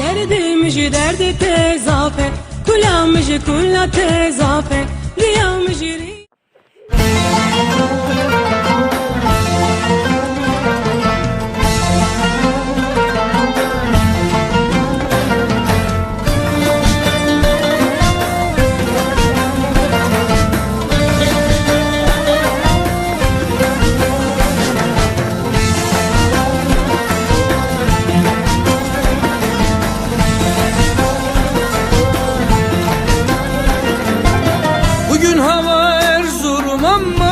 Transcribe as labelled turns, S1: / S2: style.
S1: Derdimci derdi tezafe. Kulamıcı kulla tezafe. Rüyamıcı rüyamıcı
S2: hava Erzurum aman